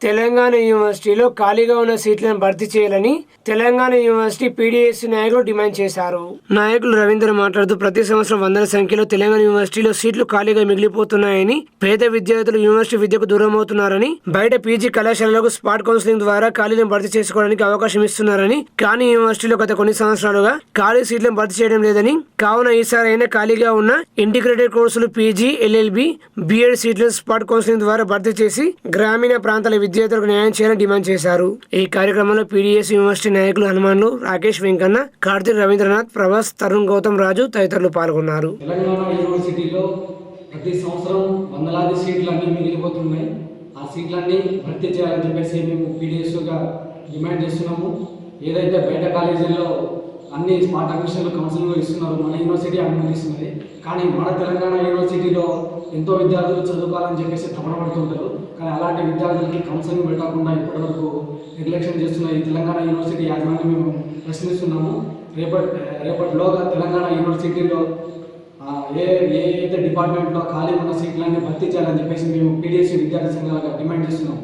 తెలంగాణ యూనివర్సిటీలో ఖాళీగా ఉన్న సీట్లను భర్తీ చేయాలని తెలంగాణ యూనివర్సిటీ పీడీఎస్సీ నాయకులు డిమాండ్ చేశారు. నాయకులు రవీంద్ర మాట్లాడుతూ ప్రతి సంవత్సరం వందల సంఖ్యలో తెలంగాణ యూనివర్సిటీలో సీట్లు ఖాళీగా మిగిలిపోతున్నాయని పేద విద్యార్థులు యూనివర్సిటీ విద్యకు దూరం అవుతున్నారని బయట పీజీ కళాశాలలకు స్పాట్ కౌన్సిలింగ్ ద్వారా ఖాళీలను భర్తీ చేసుకోవడానికి అవకాశం ఇస్తున్నారని కానీ యూనివర్సిటీలో గత కొన్ని సంవత్సరాలుగా ఖాళీ సీట్లను భర్తీ చేయడం లేదని కావున ఈసారైనా అయినా ఖాళీగా ఉన్న ఇంటిగ్రేటెడ్ కోర్సులు పీజీ ఎల్ఎల్బి బిఎడ్ సీట్లను స్పాట్ కౌన్సిలింగ్ ద్వారా భర్తీ చేసి గ్రామీణ ప్రాంతాల విద్యార్థులకు న్యాయం చేయాలని డిమాండ్ చేశారు. ఈ కార్యక్రమంలో పీడీఎస్ యూనివర్సిటీ నాయకులు హనుమాన్లు రాకేష్ వెంకన్న కార్తీక్ రవీంద్రనాథ్ ప్రభాస్ తరుణ్ గౌతమ్ రాజు తదితరులు పాల్గొన్నారు. ప్రతి సంవత్సరం వందలాది సీట్లు అన్నీ మిగిలిపోతున్నాయి. ఆ సీట్లన్నీ భర్తీ చేయాలని చెప్పేసి మేము పీడిఎస్గా డిమాండ్ చేస్తున్నాము. ఏదైతే బయట కాలేజీల్లో అన్ని స్మార్ట్ అడ్మిషన్లు కౌన్సిలింగ్ ఇస్తున్నారు. మన యూనివర్సిటీ అనుమతిస్తున్నది కానీ మన తెలంగాణ యూనివర్సిటీలో ఎంతో విద్యార్థులు చదువుకోవాలని చెప్పేసి తపన కానీ అలాంటి విద్యార్థులకి కౌన్సిలింగ్ పెట్టకుండా ఇప్పటివరకు నిర్లక్ష్యం చేస్తున్న ఈ తెలంగాణ యూనివర్సిటీ యాజమాన్యం మేము ప్రశ్నిస్తున్నాము. రేపటి రేపటిలోగా తెలంగాణ యూనివర్సిటీలో ఏ ఏ అయితే డిపార్ట్మెంట్లో ఖాళీ ఉన్న సీట్లన్నీ భర్తీ చేయాలని చెప్పేసి మేము పీడిఎస్సీ విద్యార్థి సంఘాలుగా డిమాండ్ చేస్తున్నాము.